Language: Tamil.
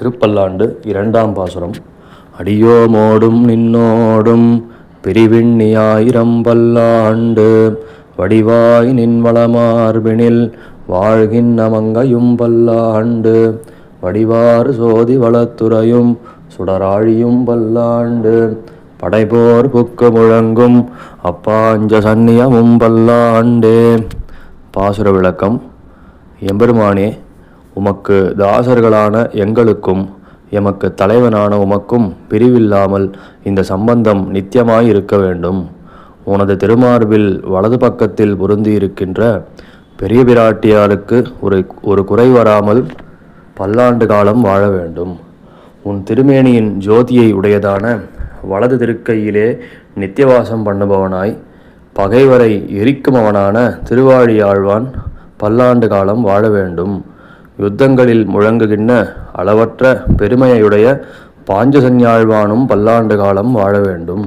திருப்பல்லாண்டு இரண்டாம் பாசுரம். அடியோமோடும் நின்னோடும் பிரிவிண்ணியாயிரம் பல்லாண்டு வடிவாய் நின் வளமார்பினில் வாழ்கின்ற மங்கையும் பல்லாண்டு வடிவாறு சோதி வளத்துறையும் சுடராழியும் பல்லாண்டு. படைபோர் புக்கு முழங்கும் அப்பாஞ்ச சன்னியமும் பல்லாண்டே. பாசுர விளக்கம். எம்பெருமானே உமக்கு தாசர்களான எங்களுக்கும் எமக்கு தலைவனான உமக்கும் பிரிவில்லாமல் இந்த சம்பந்தம் நித்தியமாய் இருக்க வேண்டும். உனது திருமார்பில் வலது பக்கத்தில் பொருந்தியிருக்கின்ற பெரிய பிராட்டியாருக்கு ஒரு ஒரு குறை வராமல் பல்லாண்டு காலம் வாழ வேண்டும். உன் திருமேனியின் ஜோதியை உடையதான வலது திருக்கையிலே நித்தியவாசம் பண்ணுபவனாய் பகைவரை எரிக்குமவனான திருவாழியாழ்வான் பல்லாண்டு காலம் வாழ வேண்டும். யுத்தங்களில் முழங்குகின்ற அளவற்ற பெருமையுடைய பாஞ்சசஞ்ஞாழ்வானும் பல்லாண்டு காலம் வாழ வேண்டும்.